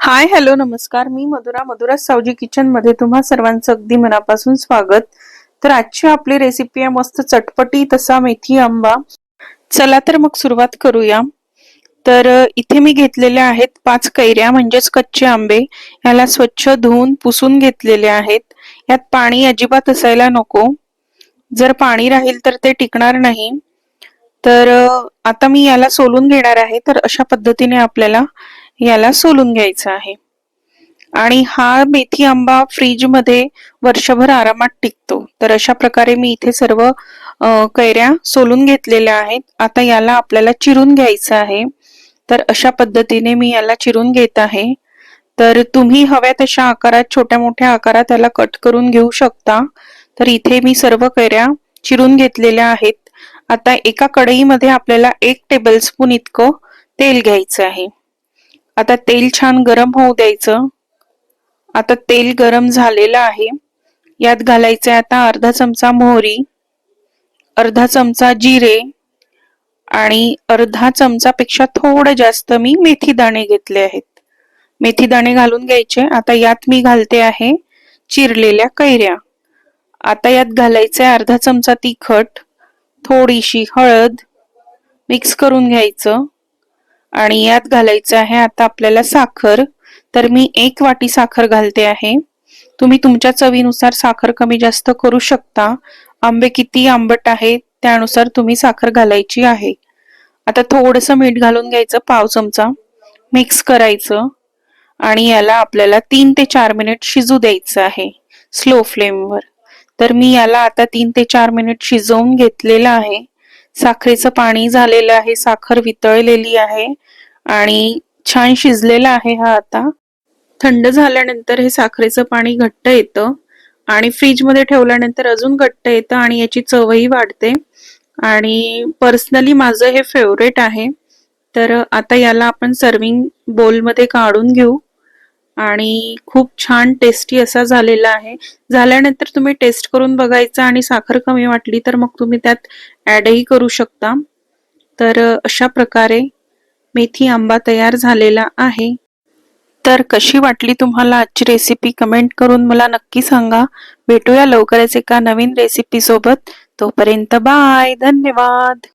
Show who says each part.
Speaker 1: हाय hello नमस्कार. मी मधुरा मधुरा सावजी किचनमध्ये तुम्हा सर्वांचं अगदी मनापासून स्वागत. तर आजची आपली रेसिपी आहे मस्त चटपटी तसा मेथी आंबा. चला तर मग सुरुवात करूया. तर इथे मी घेतलेल्या आहेत पाच कैऱ्या म्हणजेच कच्चे आंबे. याला स्वच्छ धुवून पुसून घेतलेले आहेत. यात पाणी अजिबात असायला नको. जर पाणी राहील तर ते टिकणार नाही. तर आता मी याला सोलून घेणार आहे. तर अशा पद्धतीने आपल्याला याला सोलून घ्यायचं आहे. आणि हा मेथी आंबा फ्रीजमध्ये वर्षभर आरामात टिकतो. तर अशा प्रकारे मी इथे सर्व कैऱ्या सोलून घेतलेल्या आहेत. आता याला आपल्याला चिरून घ्यायचं आहे. तर अशा पद्धतीने मी याला चिरून घेत आहे. तर तुम्ही हव्या तशा आकारात छोट्या मोठ्या आकारात याला कट करून घेऊ शकता. तर इथे मी सर्व कैऱ्या चिरून घेतलेल्या आहेत. आता एका कढईमध्ये आपल्याला एक टेबलस्पून इतकं तेल घ्यायचं आहे. आता तेल छान गरम होऊ द्यायचं. आता तेल गरम झालेलं आहे. यात घालायचं आता अर्धा चमचा मोहरी अर्धा चमचा जिरे आणि अर्धा चमचापेक्षा थोडं जास्त मी मेथी दाणे घेतले आहेत. मेथी दाणे घालून घ्यायचे. आता यात मी घालते आहे चिरलेल्या कैऱ्या. आता यात घालायचे अर्धा चमचा तिखट थोडीशी हळद. मिक्स करून घ्यायचं. आणि यात घालायचं आहे आता आपल्याला साखर. तर मी एक वाटी साखर घालते आहे. तुम्ही तुमच्या चवीनुसार साखर कमी जास्त करू शकता. आंबे किती आंबट आहेत त्यानुसार तुम्ही साखर घालायची आहे. आता थोडस मीठ घालून घ्यायचं पाव चमचा. मिक्स करायचं. आणि याला आपल्याला तीन ते चार मिनिट शिजू द्यायचं आहे स्लो फ्लेमवर तर मी याला आता तीन ते चार मिनिट शिजवून घेतलेलं आहे. साखरेचं पाणी झालेलं आहे साखर वितळलेली आहे आणि छान शिजलेला आहे हा आता. थंड झाल्यानंतर हे साखरेचं पाणी घट्ट येतं आणि फ्रीजमध्ये ठेवल्यानंतर अजून घट्ट येतं आणि याची चवही वाढते. आणि पर्सनली माझं हे फेवरेट आहे. तर आता याला आपण सर्विंग बोलमध्ये काढून घेऊ. आणि खूप छान टेस्टी असा झालेला आहे. झाल्यानंतर तुम्ही टेस्ट करून बघायचा आणि साखर कमी वाटली तर मग तुम्ही त्यात ॲडही करू शकता. तर अशा प्रकारे मेथी आंबा तयार झालेला आहे. तर कशी वाटली तुम्हाला आजची रेसिपी कमेंट करून मला नक्की सांगा. भेटूया लवकरच एका नवीन रेसिपी सोबत. तोपर्यंत बाय धन्यवाद.